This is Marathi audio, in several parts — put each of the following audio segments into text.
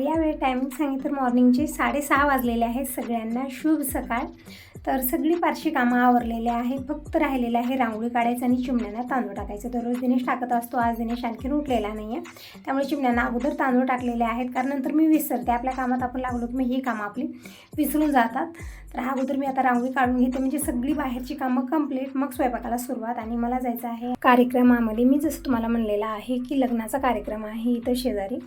नमस्कार यावेळी टायमिंग सांगितलं तर मॉर्निंगचे साडेसहा वाजलेले आहेत सगळ्यांना. शुभ सकाळ. तर सगळी पारशी कामं आवरलेली आहे. फक्त राहिलेलं आहे रांगोळी काढायचं आणि चिमण्यांना तांदूळ टाकायचं. दररोज दिनेश टाकत असतो. आज दिनेश आणखीन उठलेला नाही आहे त्यामुळे चिमण्यांना अगोदर तांदूळ टाकलेले आहेत. कारण नंतर मी विसरते. आपल्या कामात आपण लागलो की मग ही कामं आपली विसरून जातात. तर हा अगोदर मी आता रांगोळी काढून घेते. म्हणजे सगळी बाहेरची कामं कंप्लीट मग स्वयंपाकाला सुरुवात आणि मला जायचं आहे. कार्यक्रमामध्ये मी जसं तुम्हाला म्हणलेलं आहे की लग्नाचा कार्यक्रम आहे इथं शेजारी.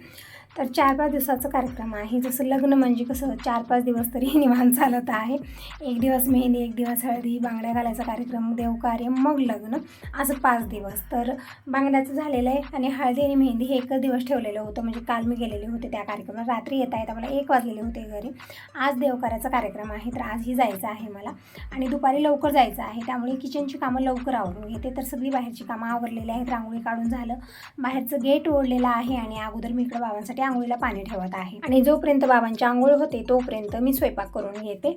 तर चार पाच दिवसाचा कार्यक्रम आहे. जसं लग्न म्हणजे कसं चार पाच दिवस तरी निवांत चालत आहे. एक दिवस मेहंदी एक दिवस हळदी बांगड्या घालायचा कार्यक्रम देवकार्य मग लग्न. असं पाच दिवस. तर बांगड्याचं झालेलं आहे आणि हळदी आणि मेहंदी हे एकच दिवस ठेवलेलं होतं. म्हणजे काल मी गेलेले होते त्या कार्यक्रमात रात्री येता येता मला एक वाजलेले होते घरी. आज देवकार्याचा कार्यक्रम आहे. तर आजही जायचं आहे मला. आणि दुपारी लवकर जायचं आहे. त्यामुळे किचनची कामं लवकर आवरून घेते. तर सगळी बाहेरची कामं आवरलेली आहेत. रांगोळी काढून झालं. बाहेरचं गेट ओढलेलं आहे आणि अगोदर मी इकडं बाबांसाठी आंघोळीला पाणी ठेवत आहे. आणि जोपर्यंत बाबांची आंघोळ होते तोपर्यंत मी स्वयंपाक करून घेते.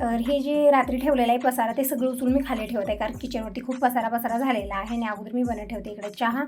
तर हे जे रात्री ठेवलेलं आहे पसारा ते सगळं उचलून मी खाली ठेवत आहे कारण किचनवरती खूप पसारा पसारा झालेला आहे. आणि अगोदर मी बनत ठेवते इकडे चहा.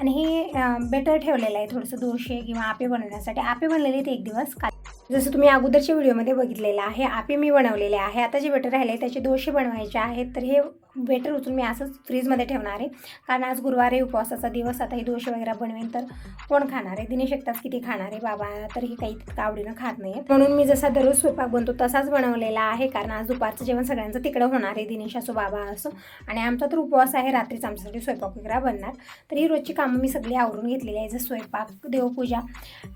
आणि हे बेटर ठेवलेलं आहे थोडंसं दोशे किंवा आपे बनवण्यासाठी. आपे बनलेले ते एक दिवस. का जसं तुम्ही अगोदरच्या व्हिडिओमध्ये बघितलेलं आहे आपे मी बनवलेले आहे आता जे बेटर राहिले त्याचे दोषे बनवायचे आहेत तर हे बेटर उचलून मी असंच फ्रीजमध्ये ठेवणार आहे. कारण आज गुरुवार आहे उपवासाचा दिवस आता हे दोष वगैरे बनवेन तर कोण खाणार आहे? दिनेश एकटाच किती खाणार आहे बाबा? तर हे काही तितकं आवडीनं खात नाही म्हणून मी जसा दररोज स्वयंपाक बनतो तसाच बनवलेला आहे कारण आज दुपारचं जेवण सगळ्यांचं तिकडं होणार आहे दिनेश असो बाबा असो. आणि आमचा तर उपवास आहे रात्रीच आमच्यासाठी स्वयंपाक वगैरे बनणार. तर ही रोजची कामं मी सगळी आवरून घेतलेली आहे जसं स्वयंपाक देवपूजा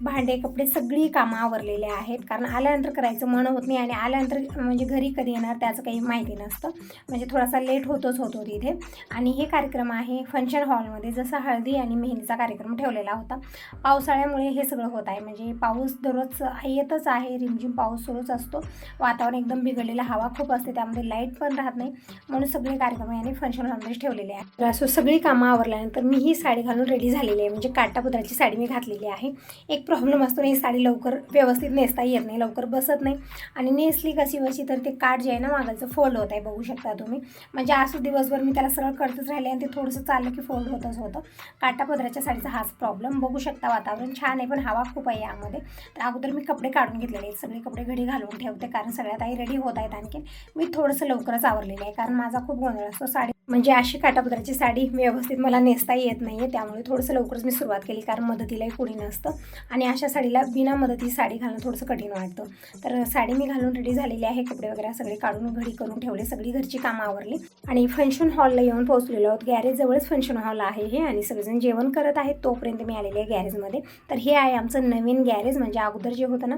भांडे कपडे सगळी कामं आवरलेली आहे आहेत. कारण आल्यानंतर करायचं मन होत नाही आणि आल्यानंतर म्हणजे घरी कधी येणार त्याचं काही माहिती नसतं. म्हणजे थोडासा लेट होतोच होतो तिथे. आणि हे कार्यक्रम आहे फंक्शन हॉलमध्ये जसं हळदी आणि मेहंदीचा कार्यक्रम ठेवलेला होता. पावसाळ्यामुळे हे सगळं होत आहे. म्हणजे पाऊस दररोज येतच आहे. रिमझिम पाऊस सुरूच असतो. वातावरण एकदम बिघडलेलं. हवा खूप असते. त्यामध्ये लाइट पण राहत नाही. म्हणून सगळे कार्यक्रम याने फंक्शन हॉलमध्ये ठेवलेले आहे तर असं सगळी कामं आवरल्यानंतर मी ही साडी घालून रेडी झालेली आहे. म्हणजे काटापुत्राची साडी मी घातलेली आहे. एक प्रॉब्लेम असतो ना ही साडी लवकर व्यवस्थित नेसता येत नाही लवकर बसत नाही. आणि नेसली कशी वशी तर ते काठ जे आहे ना मागायचं फोल्ड होत आहे बघू शकता तुम्ही. म्हणजे असू दिवसभर मी त्याला सरळ करतच राहिले आणि ते थोडंसं चाललं की फोल्ड होतच होतं. काटापदराच्या साडीचा हाच प्रॉब्लेम बघू शकता वातावरण. छान आहे पण हवा खूप आहे यामध्ये. तर अगोदर मी कपडे काढून घेतलेले आहेत. सगळे कपडे घडी घालून ठेवते कारण सगळ्यात आई रेडी होत आहेत आणखी मी थोडंसं लवकरच आवरलेलं आहे कारण माझा खूप गोंधळ असतो. साडी म्हणजे अशी काटापदराची साडी व्यवस्थित मला नेसता येत नाही आहे त्यामुळे थोडंसं लवकरच मी सुरुवात केली कारण मदतीलाही कुणी नसतं. आणि अशा साडीला बिना मदती साडी घालणं थोडंसं कठीण वाटतं. तर साडी मी घालून रेडी झालेली आहे कपडे वगैरे सगळे काढून घडी करून ठेवले सगळी घरची कामं आवरली. आणि फंक्शन हॉलला येऊन पोहोचलेलो आहोत. गॅरेजजवळच फंक्शन हॉल आहे हे आणि सगळेजण जेवण करत आहेत तोपर्यंत मी आलेले आहे गॅरेजमध्ये तर हे आहे आमचं नवीन गॅरेज म्हणजे अगोदर जे होतं ना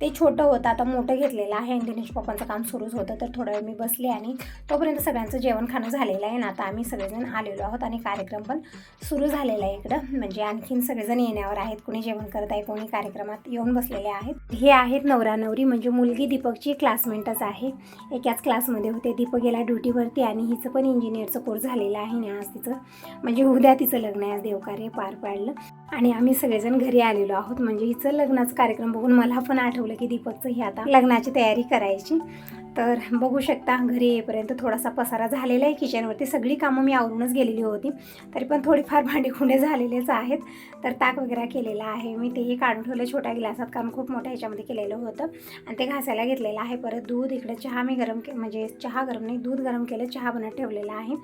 ते छोटं होतं आता मोठं घेतलेलं आहे. आणि दिनेश पप्पांचं काम सुरूच होतं तर थोडा वेळ मी बसले आणि तोपर्यंत सगळ्यांचं जेवण खाणं झालेलं आहे ना. आता आम्ही सगळेजण आलेलो आहोत आणि कार्यक्रम पण सुरू झालेला आहे इकडं. म्हणजे आणखीन सगळेजण येण्यावर आहेत. कोणी जेवण करत आहे कोणी कार्यक्रमात येऊन बसलेले आहेत. हे आहेत नवरा नवरी म्हणजे मुलगी दीपकची क्लासमेटच आहे. एकाच क्लासमध्ये होते. दीपक गेला ड्युटीवरती आणि हिचं पण इंजिनियरचं कोर्स झालेलं आहे ना आज तिचं म्हणजे उद्या तिचं लग्न आहे. आज देवकार्य पार पाडलं. आणि आम्ही सगळेजण घरी आलेलो आहोत. म्हणजे हिचं लग्नाचं कार्यक्रम बघून मला पण आठवलं की दीपकचं ही आता लग्नाची तयारी करायची. तर बघू शकता घरी येईपर्यंत थोडासा पसारा झालेला आहे किचनवरती सगळी कामं मी आवरूनच गेलेली होती. तरी पण थोडीफार भांडेखुंडे झालेलेच आहेत. तर ताक वगैरे केलेला आहे. मी तेही काढून ठेवलं छोट्या गिलासात कारण खूप मोठ्या ह्याच्यामध्ये केलेलं होतं. आणि ते घासायला घेतलेलं आहे. परत दूध इकडे चहा मी गरम के म्हणजे चहा गरम नाही दूध गरम केलं चहा बनत ठेवलेला आहे.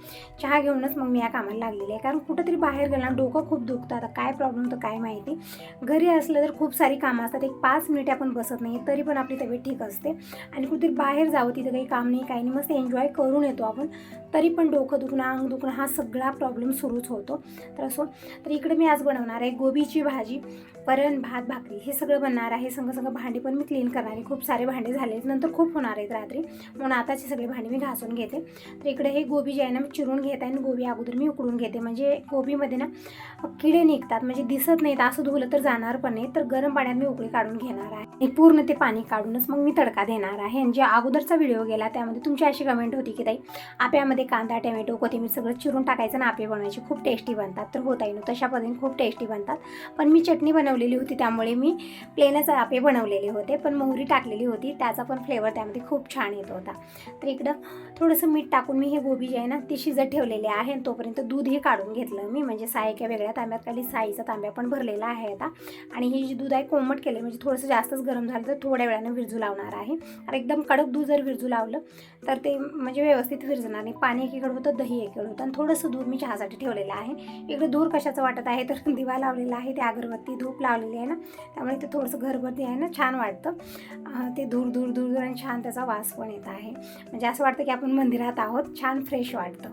चहा घेऊनच मग मी या कामाला लागलेली आहे. कारण कुठंतरी बाहेर गेलं डोकं खूप दुखतं. आता काय प्रॉब्लेम तर काय माहिती? घरी असलं तर खूप सारी कामं असतात. एक पाच मिनिटे आपण बसत नाही. तरी पण आपली तब्येत ठीक असते. आणि कुठेतरी बाहेर जावं तिथं काही काम नाही काही नाही. मस्त एन्जॉय करून येतो आपण. तरी पण डोकं दुखणं अंग दुखणं हा सगळा प्रॉब्लेम सुरूच होतो. तर असो. तर इकडे मी आज बनवणार आहे गोबीची भाजी वरण भात भाकरी. हे सगळं बनणार आहे. संग संग भांडी पण मी क्लीन करणार आहे. खूप सारे भांडे झाले आहेत. नंतर खूप होणार आहेत रात्री. म्हणून आताचे सगळे भांडे मी घासून घेते. तर इकडे हे गोबी जे आहे ना मी चिरून घेत आहे आणि गोबी अगोदर मी उकडून घेते. म्हणजे गोबीमध्ये ना किडे निघतात. म्हणजे दिसत नाहीत. असं धुलं तर जाणार पण नाही. तर गरम पाण्यात मी उकळी काढून घेणार आहे. आणि पूर्ण ते पाणी काढूनच मग मी तडका देणार आहे. आणि जे अगोदर अगोदरचा व्हिडिओ गेला त्यामध्ये तुमची अशी कमेंट होती की ताई आप्यामध्ये कांदा टोमॅटो कोथिंबीर सगळं चिरून टाकायचं ना आपे बनवायचे खूप टेस्टी बनतात. तर होत आहे ना तशा पद्धतीने खूप टेस्टी बनतात. पण मी चटणी बनवलेली होती त्यामुळे मी प्लेनच आपे बनवलेले होते पण मोहरी टाकलेली होती त्याचा पण फ्लेवर त्यामध्ये खूप छान येत होता. तर इकडं थोडंसं मीठ टाकून मी हे गोबी जे आहे ना ती शिजत ठेवलेले आहे आणि तोपर्यंत दूध हे काढून घेतलं मी. म्हणजे साय एका वेगळ्या तांब्यात खाली साईचा तांब्या पण भरलेला आहे आता. आणि हे जे दूध आहे कोमट केले म्हणजे थोडंसं जास्तच गरम झालं तर थोड्या वेळानं विरजू लावणार आहे. आणि एकदम कडक दूध जर विरजू लावलं तर ते म्हणजे व्यवस्थित विरजणार नाही. पाणी एकीकडे होतं दही एकीकडे होतं. आणि थोडंसं दूध मी चहासाठी ठेवलेलं आहे. इकडे दूर कशाचं वाटत आहे? तर दिवा लावलेला आहे ते अगरबत्ती धूप लावलेली आहे ना. त्यामुळे ते थोडंसं घरबत्ती आहे ना छान वाटतं. ते दूर दूर दूर दूर आणि छान त्याचा वास पण येत आहे. म्हणजे असं वाटतं की आपण मंदिरात आहोत छान फ्रेश वाटतं.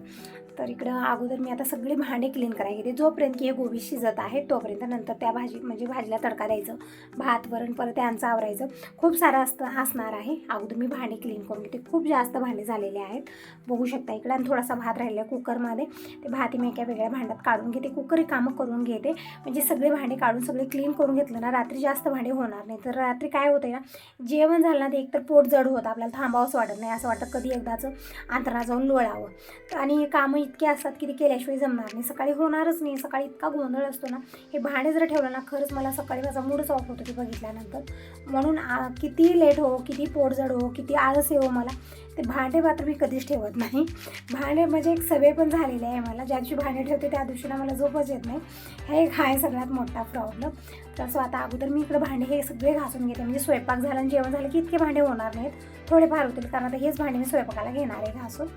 तर इकडं अगोदर मी आता सगळे भांडे क्लीन करायला घेते जोपर्यंत की हे गोबी शिजत आहे तोपर्यंत नंतर त्या भाजी म्हणजे भाजीला तडका द्यायचं. भात वरण परत त्यांचं आवरायचं. खूप सारं असतं असणार आहे. अगोदर मी भांडे क्लीन करून घेते. खूप जास्त भांडे झालेले आहेत. बघू शकता इकडं. आणि थोडासा भात राहिला आहे कुकरमध्ये. ते भात मी एका वेगळ्या भांड्यात काढून घेते. कुकरही कामं करून घेते. म्हणजे सगळे भांडे काढून सगळे क्लीन करून घेतलं ना रात्री जास्त भांडे होणार नाही. तर रात्री काय होतं ना जेवण झालं ना ते एकतर पोट जड होतं. आपल्याला थांबावंच वाटत नाही. असं वाटतं कधी एकदाचं अंतरा जाऊन लोळावं. तर आणि कामं इतके असतात की ते केल्याशिवाय जमणार नाही. सकाळी होणारच नाही. सकाळी इतका गोंधळ असतो ना. हे भांडे जर ठेवलं ना खरंच मला सकाळी माझा मूडच ऑफ होतो ते बघितल्यानंतर. म्हणून आ, किती लेट हो किती पोटजड हो किती आळस येऊ हो मला ते भांडे मात्र मी कधीच ठेवत नाही. भांडे म्हणजे एक सवय पण झालेली आहे मला. ज्या दिवशी भांडे ठेवते त्या दिवशी ना मला झोपच येत नाही. हे एक आहे सगळ्यात मोठा प्रॉब्लेम तर सो आता अगोदर मी इकडे भांडे हे सगळे घासून घेते. म्हणजे स्वयंपाक झाला आणि जेवण झालं की इतके भांडे होणार नाहीत. थोडेफार होतील कारण आता हेच भांडे मी स्वयंपाकाला घेणार आहे घासून.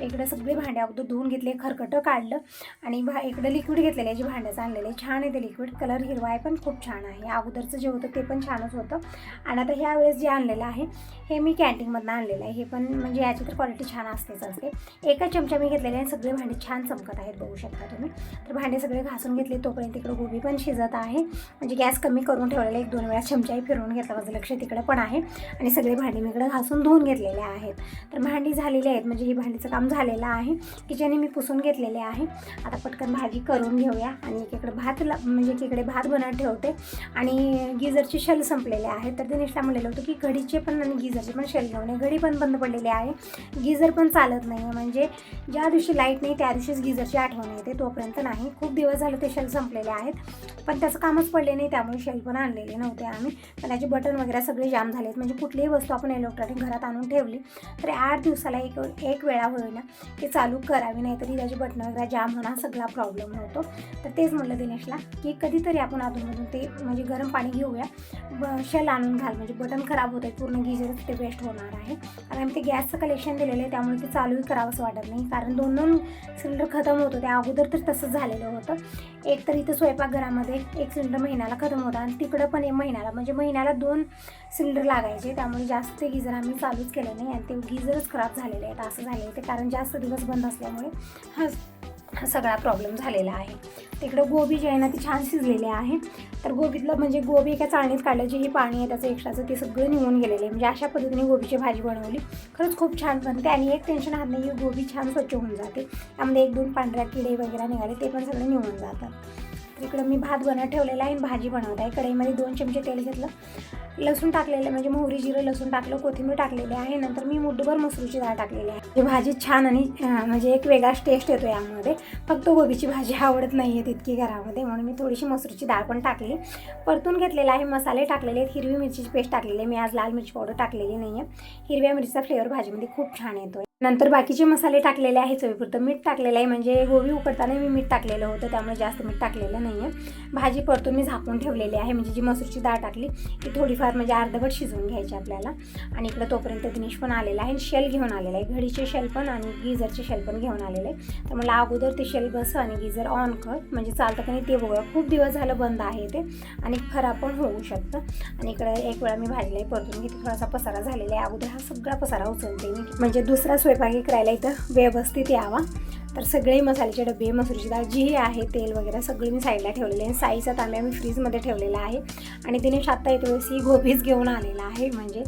इकडे सगळे भांडे अगोदर धुवून घेतले खरकटं काढलं आणि भा इकडं लिक्विड घेतलेलं आहे जे भांड्याचं आणलेलं आहे छान आहे ते लिक्विड कलर हिरवा आहे पण खूप छान आहे. अगोदरचं जे होतं ते पण छानच होतं. आणि आता ह्या वेळेस जे आणलेलं आहे हे मी कॅन्टीनमधनं आणलेलं आहे. हे पण म्हणजे याची तर क्वालिटी छान असतेच असते. एका चमचा मी घेतलेले आहे सगळे भांडे छान चमकत आहेत बघू शकता तुम्ही. तर भांडे सगळे घासून घेतले तोपर्यंत तिकडं गोबी पण शिजत आहे. म्हणजे गॅस कमी करून ठेवलेला एक दोन वेळा चमचाही फिरवून घेतला. माझं लक्ष तिकडे पण आहे. आणि सगळे भांडे मी इकडे घासून धुवून घेतलेले आहेत. तर भांडी झालेली आहेत. म्हणजे ही भांडीचं काम झालेलं आहे किचन मी पुसून घेतलेले आहे. आता पटकन भाजी करून घेऊया आणि एकीकडे भात ला म्हणजे एकीकडे भात बनवत ठेवते. आणि गिझरचे शेल संपलेले आहेत. तर दिनेशला म्हणलेलं होतं की घडीचे पण आणि गिझरचे पण शेल घेऊन घडी पण बंद पडलेली आहे. गिझर पण चालत नाही म्हणजे ज्या दिवशी लाइट नाही त्या दिवशीच गिझरची आठवण येते. तोपर्यंत नाही. खूप दिवस झाले ते शेल संपलेले आहेत. पण त्याचं कामच पडले नाही. त्यामुळे शेल पण आणलेले नव्हते आम्ही. पण त्याचे बटन वगैरे सगळे जाम झालेत. म्हणजे कुठलीही वस्तू आपण इलेक्ट्रॉनिक घरात आणून ठेवली तर आठ दिवसाला एक एक वेळा होईल ना ते चालू करावी नाही तरी त्याची बटणं वगैरे जाम होणार सगळा प्रॉब्लेम होतो. तर तेच म्हणलं दिनेशला की कधीतरी आपण अधूनमधून ते म्हणजे गरम पाणी घेऊया. ब शेल आणून घाल म्हणजे बटन खराब होतं पूर्ण गिजरच ते वेस्ट होणार आहे. आणि आम्ही ते गॅसचं कलेक्शन दिलेलं आहे त्यामुळे ते चालूही करावंच वाटत नाही. कारण दोन दोन सिलेंडर खतम होतं त्या अगोदर तर तसंच झालेलं होतं. एक तर इथं स्वयंपाकघरामध्ये एक सिलेंडर महिन्याला खतम होता आणि तिकडं पण एक महिन्याला म्हणजे महिन्याला दोन सिलेंडर लागायचे. त्यामुळे जास्त गिजर गिझर आम्ही चालूच केलं नाही आणि ते गिझरच खराब झालेले आहेत असं झालेलं ते कारण कारण जास्त दिवस बंद असल्यामुळे हा हा सगळा प्रॉब्लेम झालेला आहे. तिकडं गोबी जे आहे ना ती छान शिजलेली आहे. तर गोबीतलं म्हणजे गोबी एका चाळणीत काढलं जे हे पाणी आहे त्याचं एक्स्ट्राचं ते सगळं निघून गेलेलं आहे. म्हणजे अशा पद्धतीने गोबीची भाजी बनवली. खरंच खूप छान बनते आणि एक टेन्शन हात नाही गोबी छान स्वच्छ होऊन जाते. त्यामध्ये एक दोन पांढऱ्या किडे वगैरे निघाले ते पण सगळे निघून जातात. इकडं मी भात बनवत ठेवलेला आहे आणि भाजी बनवत आहे. कढईमध्ये दोन चमचे तेल घेतलं. लसूण टाकलेलं म्हणजे मोहरी जिरं लसूण टाकलं कोथिंबीर टाकलेली आहे. नंतर मी मुठभर मसूरची डाळ टाकलेली आहे. ही भाजी छान आणि म्हणजे एक वेगळाच टेस्ट येतो यामध्ये. फक्त गोबीची भाजी आवडत नाही आहे तितकी घरामध्ये म्हणून मी थोडीशी मसूरची डाळ पण टाकली. परतून घेतलेला आहे मसाले टाकलेले आहेत. हिरवी मिरचीची पेस्ट टाकलेली आहे. मी आज लाल मिरची पावडर टाकलेली नाही आहे हिरव्या मिरचीचा फ्लेवर भाजीमध्ये खूप छान येतो नंतर बाकीचे मसाले टाकलेले आहे चवीपुरतं मीठ टाकलेलं आहे म्हणजे गोबी उकडताना मी मीठ टाकलेलं होतं त्यामुळे जास्त मीठ टाकलेलं नाही आहे भाजी परतून मी झाकून ठेवलेली आहे म्हणजे जी मसूरची डाळ टाकली ती थोडीफार म्हणजे अर्धवट शिजवून घ्यायची आपल्याला. आणि इकडं तोपर्यंत दिनेश पण आलेला आहे शेल घेऊन आलेला आहे. घडीचे शेल पण आणि गिझरचे शेल पण घेऊन आलेले आहे तर मला अगोदर ते शेल बस आणि गिझर ऑन कर म्हणजे चालतं का नाही ते बघूया. खूप दिवस झालं बंद आहे ते आणि खराब पण होऊ शकतं. आणि इकडं एक वेळा मी भाजीलाही परतून घेते. थोडासा पसारा झालेला आहे. अगोदर हा सगळा पसारा उचलते मी. म्हणजे दुसरा स्वयंपाकी करायला इथं व्यवस्थित यावा. तर सगळे मसाल्याचे डबे मसुरीची डाळ जी आहे तेल वगैरे सगळी मी साईडला ठेवलेले आहे. साईचा तांब्या मी फ्रीजमध्ये ठेवलेला आहे. आणि तिने आत्ता येते वेळेस ही गोबीच घेऊन आलेला आहे. म्हणजे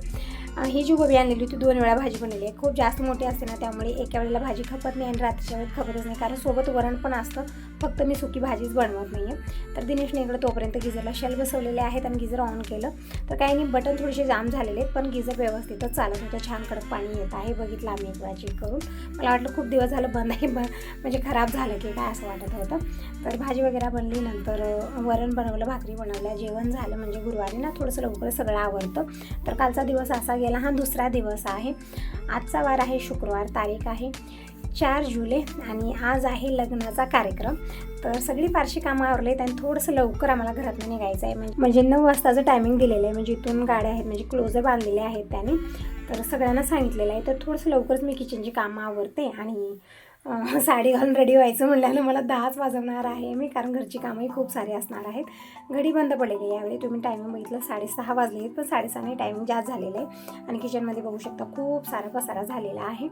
ही जी गोबी आणलेली होती दोन वेळा भाजी बनलेली आहे. खूप जास्त मोठी असते ना त्यामुळे एका वेळेला भाजी खपत नाही आणि रात्रीच्या वेळेत खपतच नाही. कारण सोबत वरण पण असतं. फक्त मी सुकी भाजीच बनवत नाही आहे तर दिनेशने इकडे तोपर्यंत गिझरला शेल बसवलेले आहेत आणि गिझर ऑन केलं. तर काही नाही बटन थोडेसे जाम झालेले आहेत पण गिझर व्यवस्थितच चालत होतं. छान कडक पाणी येत आहे. बघितलं आम्ही एक वेळा चेक करून. मला वाटलं खूप दिवस झालं बंद आहे ब म्हणजे खराब झालं की काय असं वाटत होतं. तर भाजी वगैरे बनली. नंतर वरण बनवलं भाकरी बनवल्या. जेवण झालं म्हणजे गुरुवारी ना थोडंसं लवकर सगळं आवडतं तर कालचा दिवस असा गेला हा दुसरा दिवस आहे. आजचा वार आहे शुक्रवार तारीख आहे. चार जुलै आणि आज आहे लग्नाचा कार्यक्रम. तर सगळी फारशी कामं आवरली आहेत आणि थोडंसं लवकर आम्हाला घरातून निघायचं आहे. म्हणजे म्हणजे नऊ वाजताचं टायमिंग दिलेलं आहे. म्हणजे इथून गाड्या आहेत म्हणजे क्लोजर बांधलेले आहेत त्याने. तर सगळ्यांना सांगितलेलं आहे. तर थोडंसं लवकरच मी किचनची कामं आवरते आणि साडी घालून रेडी व्हायचं म्हणल्यानं मला दहाच वाजवणार आहे मी कारण घरची कामंही खूप सारी असणार आहेत. घडी बंद पडलेली यावेळी तुम्ही टायमिंग बघितलं साडेसहा वाजले आहेत पण साडेसहाने टायमिंग जास्त झालेलं आहे. आणि किचनमध्ये बघू शकता खूप सारा पसारा झालेला आहे.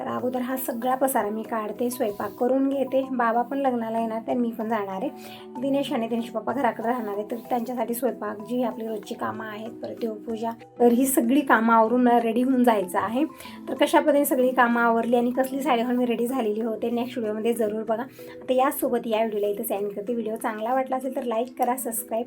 तर अगोदर हा सगळा पसारा मी काढते स्वयंपाक करून घेते. बाबा पण लग्नाला येणार तर मी पण जाणार आहे. दिनेश आणि दिनेश पप्पा घराकडे राहणार आहे तर त्यांच्यासाठी स्वयंपाक जी आपली रोजची कामं आहेत परत देवपूजा तर ही सगळी कामं आवरून रेडी होऊन जायचं आहे. तर कशा पद्धतीने सगळी कामं आवरली आणि कसली साडी घालून मी रेडी झालेली होते. नेक्स्ट व्हिडिओमध्ये जरूर बघा. आता यासोबत या व्हिडिओला इथं सेंड करते. व्हिडिओ चांगला वाटला असेल तर लाईक करा सबस्क्राईब